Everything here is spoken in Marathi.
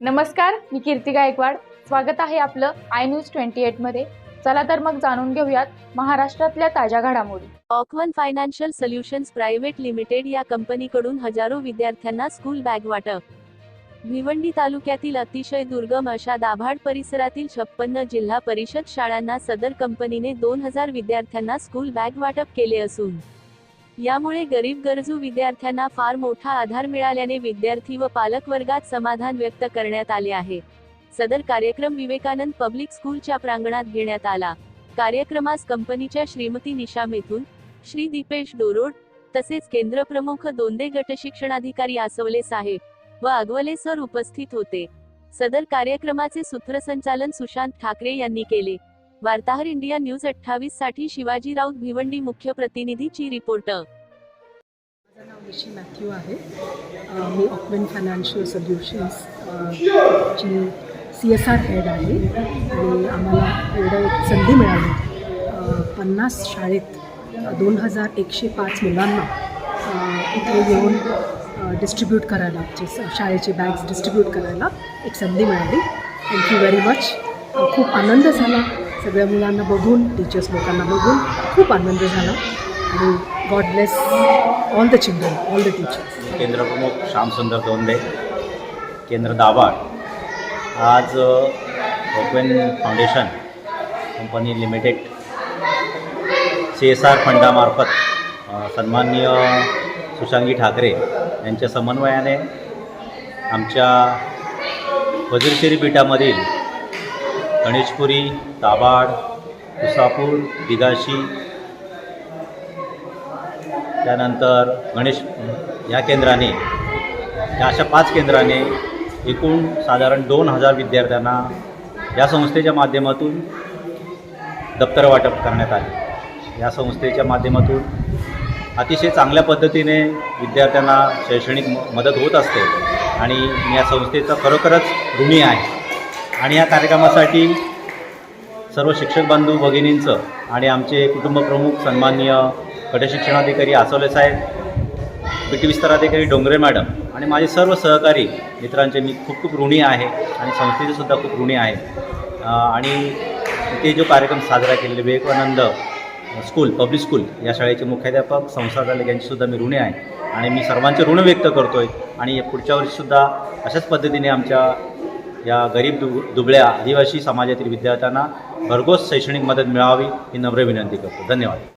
नमस्कार मी कीर्ती गायकवाड. स्वागत आहे आपलं आय न्यूज ट्वेंटी एटमध्ये चला तर मग जाणून घेऊयात महाराष्ट्रातल्या ताज्या घडामोडी. ऑकवन फायनान्शियल सोल्युशन्स प्रायव्हेट लिमिटेड या कंपनीकडून हजारो विद्यार्थ्यांना स्कूल बॅग वाटप. भिवंडी तालुक्यातील अतिशय दुर्गम अशा दाभाड परिसरातील छप्पन्न जिल्हा परिषद शाळांना सदर कंपनीने दोन हजार विद्यार्थ्यांना स्कूल बॅग वाटप केले असून यामुळे गरीब गरजू विद्यार्थ्यांना फार मोठा आधार मिळाल्याने विद्यार्थी व पालक वर्गात समाधान व्यक्त करण्यात आले आहे. सदर कार्यक्रम विवेकानंद पब्लिक स्कूलच्या प्रांगणात घेण्यात आला. कार्यक्रमास कंपनीच्या श्रीमती निशा मेथून श्री दीपेश डोरोड तसेच केंद्र प्रमुख दोंदे गट शिक्षणाधिकारी आसवले साहेब व अगवले सर उपस्थित होते. सदर कार्यक्रमाचे सूत्रसंचालन सुशांत ठाकरे यांनी केले. वार्ताहर इंडिया न्यूज अठ्ठावीससाठी शिवाजी राऊत भिवंडी मुख्य प्रतिनिधीची रिपोर्टर माझं नाव ऋषी मॅथ्यू आहे. मी ऑकवेन फायनान्शियल सोल्युशन्स ची सी एस आर हेड आहे. आणि आम्हाला एवढं एक संधी मिळाली. पन्नास शाळेत दोन हजार एकशे पाच मुलांना इथे येऊन डिस्ट्रीब्यूट करायला जे शाळेचे बॅग्स डिस्ट्रीब्यूट करायला एक संधी मिळाली. थँक्यू व्हेरी मच खूप आनंद झाला. सगळ्या मुलांना बघून टीचर्स लोकांना बघून खूप आनंद झाला. आणि God bless all the children all the teachers केंद्रप्रमुख Shyamsundar Donde केंद्र दाभाड आज open foundation company limited C S R फंडामार्फत सन्माननीय सुशांगी ठाकरे यांच्या समन्वयाने आमच्या वजीरशेरी पीठामधील गणेशपुरी ताबाड उसापूर दिगाशी. त्यानंतर गणेश या केंद्राने या अशा पाच केंद्राने एकूण साधारण दोन हजार विद्यार्थ्यांना या संस्थेच्या माध्यमातून दप्तर वाटप करण्यात आले. या संस्थेच्या माध्यमातून अतिशय चांगल्या पद्धतीने विद्यार्थ्यांना शैक्षणिक म- मदत होत असते आणि या संस्थेचा खरोखरच ऋणी आहे. आणि या कार्यक्रमासाठी सर्व शिक्षक बांधव भगिनींचं आणि आमचे कुटुंबप्रमुख सन्माननीय गटशिक्षणाधिकारी आसवले साहेब पी टी विस्ताराधिकारी डोंगरे मॅडम आणि माझे सर्व सहकारी मित्रांचे मी खूप खूप ऋणी आहे आणि संस्थेचेसुद्धा खूप ऋणी आहे. आणि ते जो कार्यक्रम साजरा केलेले विवेकानंद स्कूल पब्लिक स्कूल या शाळेचे मुख्याध्यापक संस्थाचालक यांचीसुद्धा मी ऋणी आहे. आणि मी सर्वांचे ऋण व्यक्त करतो आहे आणि पुढच्या वर्षीसुद्धा अशाच पद्धतीने आमच्या या गरीब दु दुबळ्या आदिवासी समाजातील विद्यार्थ्यांना भरघोस शैक्षणिक मदत मिळावी ही नम्र विनंती करतो. धन्यवाद.